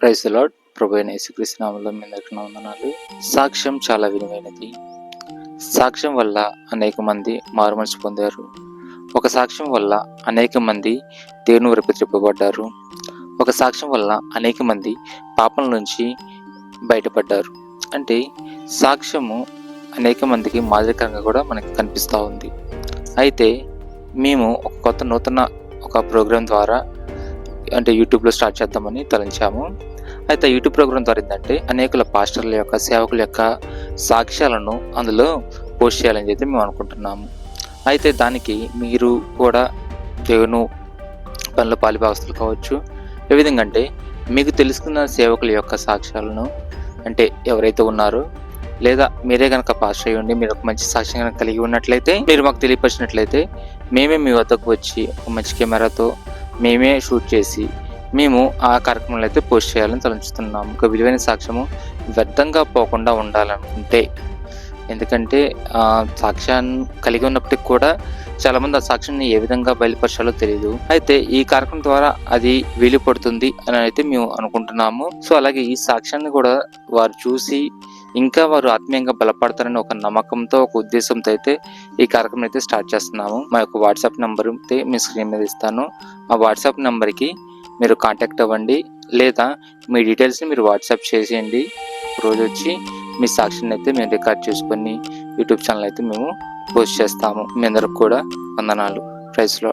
Praise lord ప్రభు అయిన యేసుక్రీస్తునామంలో మీ అందరికీ వందనాలు సాక్ష్యం చాలా విలువైనది. సాక్ష్యం వల్ల అనేక మంది మారుమనిషి పొందారు. ఒక సాక్ష్యం వల్ల అనేక మంది దేవుని వరకు త్రిప్పబడ్డారు ఒక సాక్ష్యం వల్ల అనేక మంది పాపం నుంచి బయటపడ్డారు. అంటే సాక్ష్యము అనేక మందికి మాదిరికరంగా కూడా మనకి కనిపిస్తూ ఉంది. అయితే మేము ఒక కొత్త నూతన ఒక ప్రోగ్రాం ద్వారా అంటే యూట్యూబ్లో స్టార్ట్ చేద్దామని తలంచాము. అయితే యూట్యూబ్ ప్రోగ్రాం ద్వారా ఏంటంటే అనేకుల పాస్టర్ల యొక్క సేవకుల యొక్క సాక్ష్యాలను అందులో పోస్ట్ చేయాలని చెప్పి మేము అనుకుంటున్నాము. అయితే దానికి మీరు కూడా దేవును పనుల పాలిభాగస్తులు కావచ్చు. ఏ విధంగా అంటే మీకు తెలుసుకున్న సేవకుల యొక్క సాక్ష్యాలను అంటే ఎవరైతే ఉన్నారో లేదా మీరే కనుక పాస్ అయ్యి ఉండి మీరు ఒక మంచి సాక్ష్యం కనుక కలిగి ఉన్నట్లయితే మీరు మాకు తెలియపరిచినట్లయితే మేమే మీ వద్దకు వచ్చి ఒక మంచి కెమెరాతో మేమే షూట్ చేసి మేము ఆ కార్యక్రమాలు అయితే పోస్ట్ చేయాలని తలంచుతున్నాము ఒక విలువైన సాక్ష్యము వ్యర్థంగా పోకుండా ఉండాలనుకుంటే ఎందుకంటే ఆ, సాక్ష్యాన్ని కలిగి ఉన్నప్పటికి కూడా చాలామంది ఆ సాక్ష్యాన్ని ఏ విధంగా బయలుపరచాలో తెలియదు అయితే ఈ కార్యక్రమం ద్వారా అది వీలు పడుతుంది అని అయితే మేము అనుకుంటున్నాము. సో అలాగే ఈ సాక్ష్యాన్ని కూడా వారు చూసి ఇంకా వారు ఆత్మీయంగా బలపడతారని ఒక నమ్మకంతో ఒక ఉద్దేశంతో అయితే ఈ కార్యక్రమం అయితే స్టార్ట్ చేస్తున్నాము. మా యొక్క వాట్సాప్ నెంబర్ అయితే మీ స్క్రీన్ మీద ఇస్తాను. ఆ వాట్సాప్ నెంబర్కి మీరు కాంటాక్ట్ అవ్వండి. లేదా మీ డీటెయిల్స్ని మీరు వాట్సాప్ చేసేయండి. రోజు వచ్చి మీ సాక్షిని అయితే మేము రికార్డ్ చేసుకొని యూట్యూబ్ ఛానల్ అయితే మేము పోస్ట్ చేస్తాము. మీ అందరికి కూడా వందనాలు. ప్రైస్లో